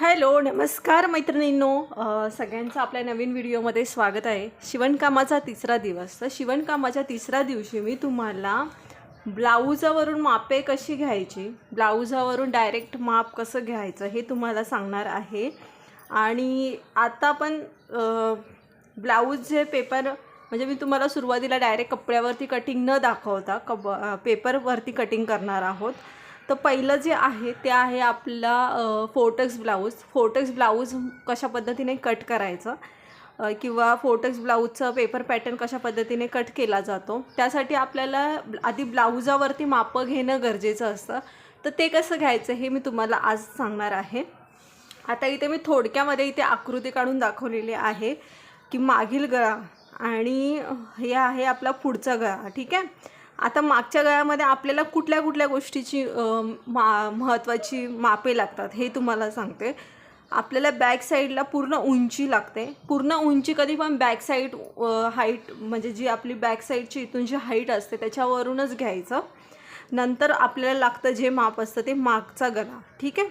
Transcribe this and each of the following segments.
Hello नमस्कार मैत्रिणींनो. सगळ्यांचं आपल्या नवीन व्हिडिओमध्ये स्वागत आहे. शिवणकामाचा तिसरा दिवस. तर शिवणकामाच्या तिसऱ्या दिवशी मी तुम्हाला ब्लाऊजावरून मापे कशी घ्यायची ब्लाऊजावरून डायरेक्ट माप कसं घ्यायचं हे तुम्हाला सांगणार आहे. आणि आता पण ब्लाऊज जे पेपर म्हणजे मी तुम्हाला सुरुवातीला डायरेक्ट कपड्यावरती कटिंग न दाखवता कप पेपरवरती कटिंग करणार आहोत. तर पहिलं जे आहे ते आहे आपला फोटक्स ब्लाऊज. फोटक्स ब्लाऊज कशा पद्धतीने कट करायचं? किंवा फोटक्स ब्लाऊजचा पेपर पॅटर्न कशा पद्धतीने कट केला जातो? त्यासाठी आपल्याला आधी ब्लाऊजावरती मापं घेणं गरजेचं असतं. तर ते कसं घ्यायचं हे मी तुम्हाला आज सांगणार आहे. आता इथे मी थोडक्यामध्ये इथे आकृती काढून दाखवलेली आहे की मागील गळा आणि हे आहे आपला पुढचा गळा ठीक आहे? आता मागच्या गळ्यामध्ये आपल्याला कुठल्या कुठल्या गोष्टीची मा महत्त्वाची मापे लागतात हे तुम्हाला सांगते. आपल्याला बॅक साईडला पूर्ण उंची लागते. पूर्ण उंची कधी पण बॅक साईड हाईट म्हणजे जी आपली बॅक साईडची इथून जी हाईट असते त्याच्यावरूनच घ्यायचं. नंतर आपल्याला लागतं जे माप असतं ते मागचा गळा. ठीक आहे?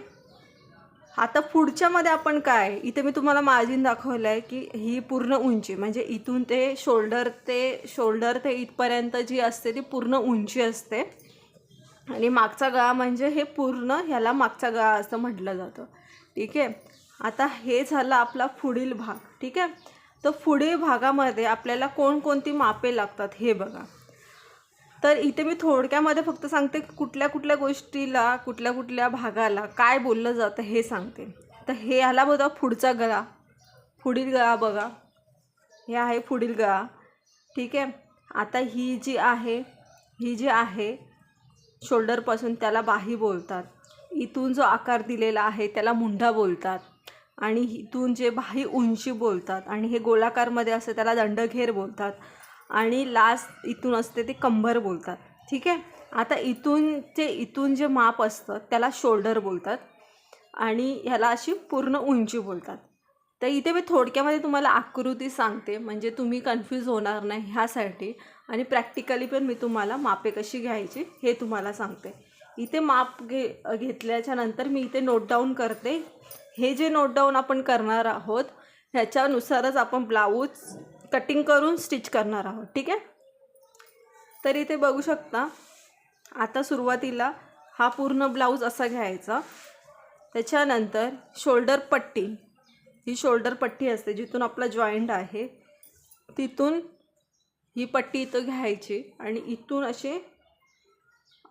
आता पुढच्यामध्ये आपण काय? इथे मी तुम्हाला मार्जिन दाखवलं आहे की ही पूर्ण उंची म्हणजे इथून ते शोल्डर ते शोल्डर ते इथपर्यंत जी असते ती पूर्ण उंची असते. आणि मागचा गळा म्हणजे हे पूर्ण ह्याला मागचा गळा असं म्हटलं जातं. ठीक आहे? आता हे झालं आपला पुढील भाग. ठीक आहे? तर पुढील भागामध्ये आपल्याला कोणकोणती मापे लागतात हे बघा. तर इथे मी थोडक्यामध्ये फक्त सांगते कुठल्या कुठल्या गोष्टीला कुठल्या कुठल्या भागाला काय बोललं जातं हे सांगते. तर हे आला बघा पुढचा गळा. पुढील गळा बघा. हे आहे पुढील गळा. ठीक आहे? आता ही जी आहे ही जी आहे शोल्डरपासून त्याला बाही बोलतात. इथून जो आकार दिलेला आहे त्याला मुंढा बोलतात. आणि इथून जे बाही उंची बोलतात. आणि हे गोलाकारमध्ये असते त्याला दंडघेर बोलतात. आणि लास्ट इथून असते ते कंबर बोलतात. ठीक आहे? आता इथून ते इथून जे माप असतं त्याला शोल्डर बोलतात आणि ह्याला अशी पूर्ण उंची बोलतात. तर इथे मी थोडक्यामध्ये तुम्हाला आकृती सांगते म्हणजे तुम्ही कन्फ्यूज होणार नाही ह्यासाठी आणि प्रॅक्टिकली पण मी तुम्हाला मापे कशी घ्यायची हे तुम्हाला सांगते. इथे माप घे घेतल्याच्या नंतर मी इथे नोट डाऊन करते. हे जे नोट डाऊन आपण करणार आहोत ह्याच्यानुसारच आपण ब्लाऊज कटिंग करून स्टिच करणार आहोत ठीक आहे? तर इथे बघू शकता आता सुरुवातीला हा पूर्ण ब्लाऊज असा घ्यायचा. त्याच्यानंतर शोल्डर पट्टी. ही शोल्डर पट्टी असते जिथून आपला जॉईंट आहे तिथून ही पट्टी इथं घ्यायची आणि इथून असे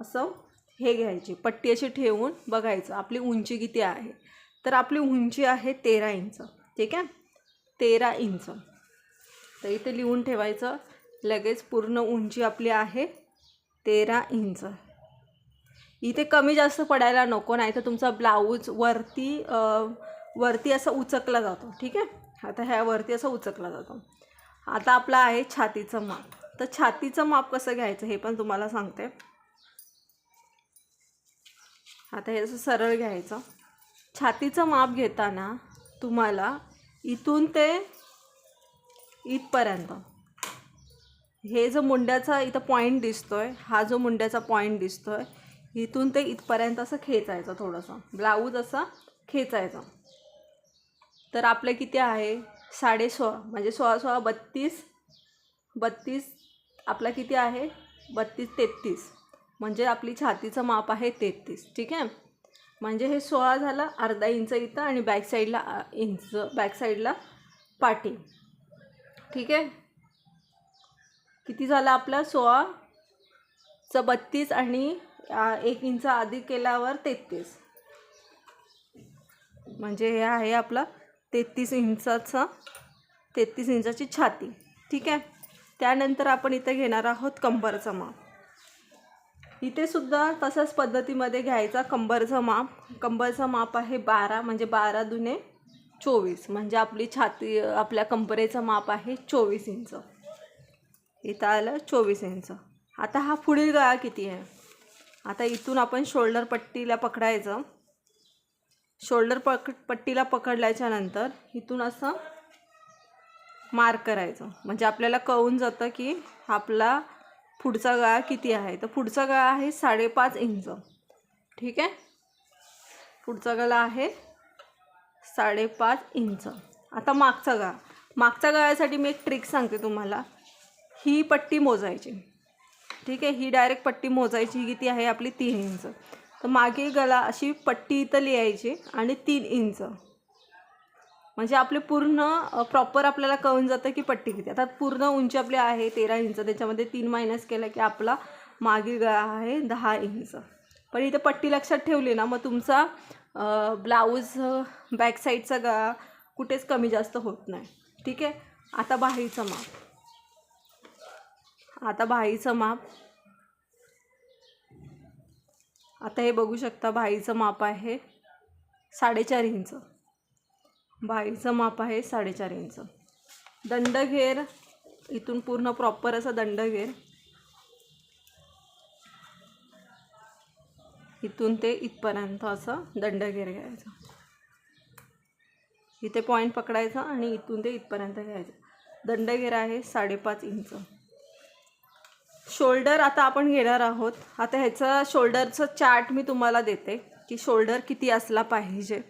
असं हे घ्यायची. पट्टी अशी ठेवून बघायचं आपली उंची किती आहे. तर आपली उंची आहे तेरा इंच ठीक आहे? तेरा इंच. तर इथे लिहून ठेवायचं. लगेच पूर्ण उंची आपली आहे तेरा इंच. इथे कमी जास्त पडायला नको नाही तर तुमचा ब्लाऊज वरती वरती असा उचकला जातो. ठीक आहे? आता ह्यावरती असं असा उचकला जातो. आता आपला आहे छातीचं माप. तर छातीचं माप कसं घ्यायचं हे पण तुम्हाला सांगते. आता हे असं सरळ घ्यायचं. छातीचं माप घेताना तुम्हाला इथून ते इथपर्यंत. हे जो मुंड्याचा इथं पॉईंट दिसतोय हा जो मुंड्याचा पॉईंट दिसतोय इथून ते इथपर्यंत असं खेचायचं थोडंसं. ब्लाऊज असा खेचायचा. तर आपलं किती आहे? साडे सोळा म्हणजे सोळा सोळा बत्तीस बत्तीस आपला किती आहे? बत्तीस तेहतीस. म्हणजे आपली छातीचं माप आहे तेहतीस. ठीक आहे? म्हणजे हे सोळा झालं अर्धा इंच इथं आणि बॅक साईडला इंच बॅक साईडला पाटी ठीक आहे? किती झालं आपला? सोळाचं बत्तीस आणि एक इंच आधी केल्यावर तेहतीस. म्हणजे हे आहे आपला तेहतीस इंचाचं तेहतीस इंचाची छाती. ठीक आहे? त्यानंतर आपण इथे घेणार आहोत कंबरचं माप इथे सुद्धा तशाच पद्धतीमध्ये घ्यायचा कंबरचं माप कंबरचं माप आहे बारा म्हणजे बारा दुने चोवीस. म्हणजे आपली छाती आपल्या कंपरेचं माप आहे चोवीस इंच. इथं आलं चोवीस इंच. आता हा पुढील गळा किती आहे? आता इथून आपण शोल्डर पट्टीला पकडायचं. शोल्डर पक पट्टीला पकडल्याच्या नंतर इथून असं मार्क करायचं. म्हणजे आपल्याला कळून जातं की आपला पुढचा गळा किती आहे. तर पुढचा गळा आहे साडेपाच इंच. ठीक आहे? पुढचा गळा आहे साडेपाच इंच. आता मागचा गळा. मागच्या गळ्यासाठी मी एक ट्रिक सांगते तुम्हाला. ही पट्टी मोजायची. ठीक आहे? ही डायरेक्ट पट्टी मोजायची ही किती आहे? आपली तीन इंच. तर मागे गळा अशी पट्टी इथं लिहायची आणि तीन इंच. म्हणजे आपले पूर्ण प्रॉपर आपल्याला कळून जातं की पट्टी किती. आता पूर्ण उंची आपली आहे तेरा इंच. त्याच्यामध्ये तीन मायनस केलं की आपला मागील गळा आहे दहा इंच. पण इथे पट्टी लक्षात ठेवली ना मग तुमचा ब्लाऊज बॅक साईडचा कुठेच कमी जास्त होत नाही. ठीक आहे? आता बाहीचं माप. आता बाहीचं माप. आता हे बघू शकता बाहीचं माप आहे साडेचार इंच. बाहीचं माप आहे साडेचार इंच. दंडघेर इथून पूर्ण प्रॉपर असा दंडघेर. इथून ते इथपर्यंत असं दंडघेर घ्यायचा. इथे पॉईंट पकडायचा आणि इथून ते इथपर्यंत घ्यायचं. दंडगेर आहे साडेपाच इंच. शोल्डर आता आपण घेणार आहोत. आता ह्याचा शोल्डरचं चार्ट मी तुम्हाला देते की शोल्डर किती असला पाहिजे.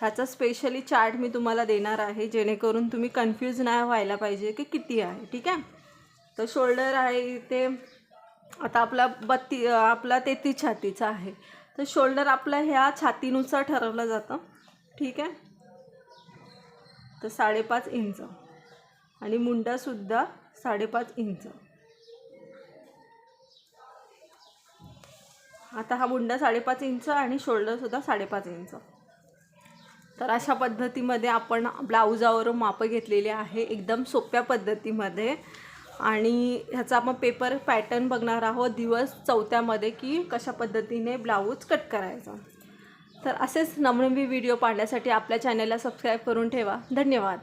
ह्याचा स्पेशली चार्ट मी तुम्हाला देणार आहे जेणेकरून तुम्ही कन्फ्यूज नाही व्हायला पाहिजे की किती आहे ठीक आहे? तर शोल्डर आहे इथे आता आपला बत्ती आपला तेहतीस छातीचा आहे. तर शोल्डर आपला ह्या छातीनुसार ठरवलं जातं. ठीक आहे? तर साडेपाच इंच. आणि मुंडासुद्धा साडेपाच इंच. आता हा मुंडा साडेपाच इंच आणि शोल्डरसुद्धा साडेपाच इंच. तर अशा पद्धतीमध्ये आपण ब्लाऊजावरून मापं घेतलेली आहे. एकदम सोप्या पद्धतीमध्ये. आणि ह्याचा आपण पेपर पॅटर्न बघणार आहोत दिवस चौथ्यामध्ये की कशा पद्धतीने ब्लाऊज कट करायचा. तर असेच नवनवी व्हिडिओ पाहण्यासाठी आपल्या चॅनलला सबस्क्राईब करून ठेवा. धन्यवाद.